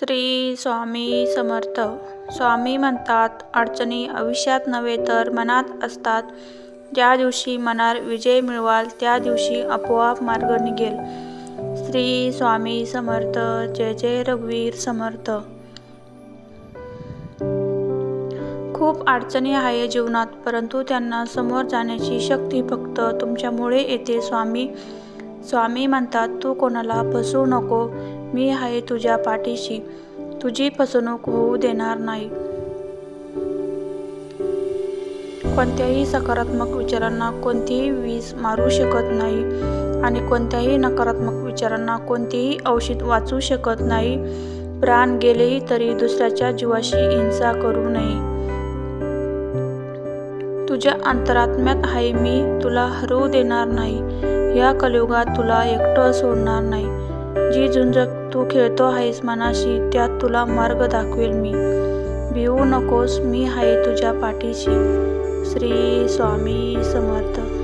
श्री स्वामी समर्थ. स्वामी म्हणतात अडचणी आयुष्यात नव्हे तर मनात असतात. ज्या दिवशी मनावर विजय मिळवाल त्या दिवशी आपोआप मार्ग निघेल. श्री स्वामी समर्थ. जय जय रघुवीर समर्थ. खूप अडचणी आहे जीवनात परंतु त्यांना समोर जाण्याची शक्ती फक्त तुमच्यामुळे येते स्वामी. स्वामी म्हणतात तू कोणाला फसवू नको. मी आहे तुझ्या पाठीशी. तुझी फसवणूक होऊ देणार नाही. कोणत्याही सकारात्मक विचारांना कोणतीही वीज मारू शकत नाही आणि कोणत्याही नकारात्मक विचारांना कोणतेही औषध वाचू शकत नाही. प्राण गेलेही तरी दुसऱ्याच्या जीवाशी हिंसा करू नये. तुझ्या अंतरात्म्यात आहे मी. तुला हरवू देणार नाही. या कलियुगात तुला एकटं सोडणार नाही. जी झुंज तू खेळतो आहेस मनाशी त्यात तुला मार्ग दाखवेल मी. भिवू नकोस मी आहे तुझ्या पाठीशी. श्री स्वामी समर्थ.